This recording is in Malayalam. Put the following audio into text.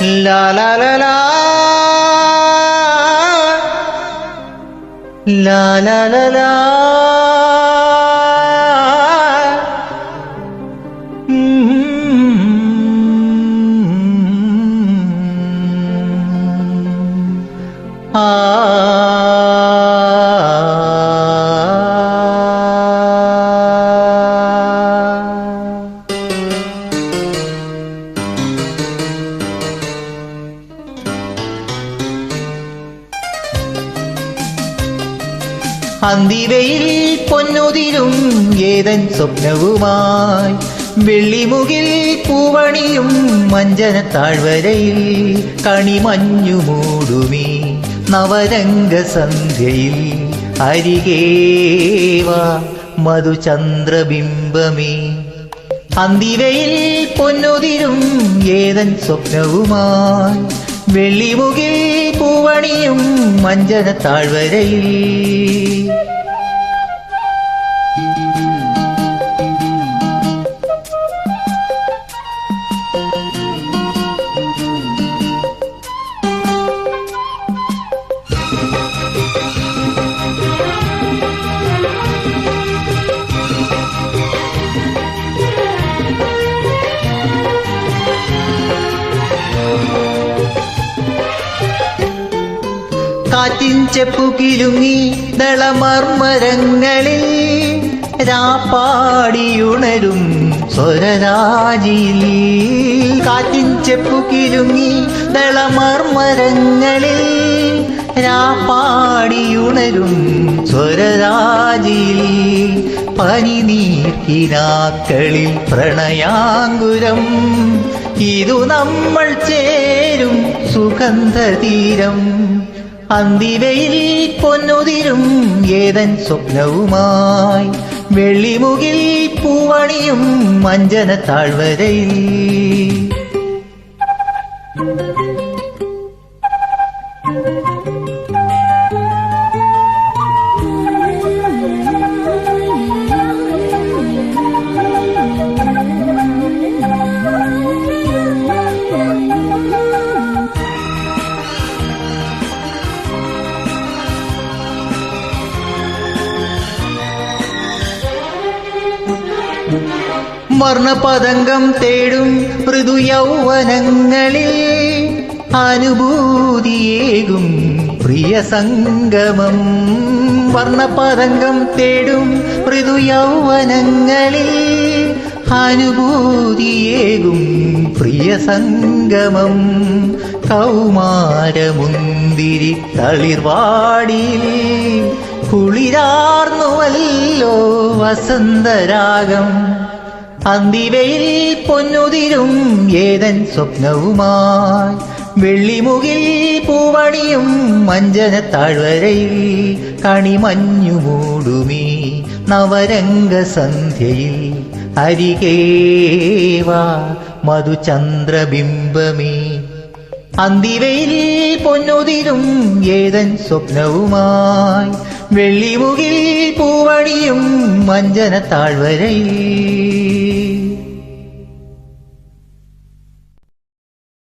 লা লা লা লা লা লা লা লা Ah അന്തിവയിൽ പൊന്നുതിരും ഏതൻ സ്വപ്നവുമായി. വെള്ളിമുകിൽ പൂവണിയും മഞ്ജന താഴ്വരയിൽ കണിമഞ്ഞു മൂടുമീ നവരംഗ സന്ധ്യയിൽ അരികേവ മധുചന്ദ്രബിംബമേ. അന്തിവയിൽ പൊന്നുതിരും ഏതൻ സ്വപ്നവുമായി. വെള്ളിമുകിൽ പൂവണിയും മഞ്ചന താഴ്വരയിൽ. കാറ്റിൻ ചെപ്പു കിലുങ്ങി ദളമർമരങ്ങളിൽ രാപ്പാടിയുണരും സ്വരരാജിയിൽ. കാറ്റിൻ ചെപ്പു കിലുങ്ങി ദളമർമരങ്ങളിൽ രാപ്പാടിയുണരും സ്വരരാജിയിൽ. പനി നീക്കിനാക്കളിൽ പ്രണയാങ്കുരം ഇതു നമ്മൾ ചേരും സുഗന്ധതീരം. അന്തിവയിൽ പൊന്നുതിരും ഏതൻ സ്വപ്നവുമായി. വെള്ളിമുകിൽ പൂവണിയും മഞ്ജന താഴ്വരയിൽ. വർണപതംഗം തേടും മൃദു യൗവനങ്ങളിൽ അനുഭൂതിയേകും പ്രിയ സംഗമം വർണപതംഗം തേടും മൃദു യൗവനങ്ങളിൽ അനുഭൂതിയേകും പ്രിയ സംഗമം. കൗമാരമുന്തിരി തളിർവാടിയിൽ കുളിരാർന്നുവല്ലോ വസന്തരാഗം. അന്തിവയിൽ പൊന്നുതിരും ഏതൻ സ്വപ്നവുമായി. വെള്ളിമുകിൽ പൂവണിയും മഞ്ജന താഴ്വരയിൽ കണിമഞ്ഞു നവരംഗ അരികേവ അരികേവാ മധുചന്ദ്രബിംബമേ. അന്തിവയിൽ പൊന്നുതിരും ഏതൻ സ്വപ്നവുമായി വെള്ളിമുകിൽ പൂവണിയും മഞ്ജന താഴ്വരയിൽ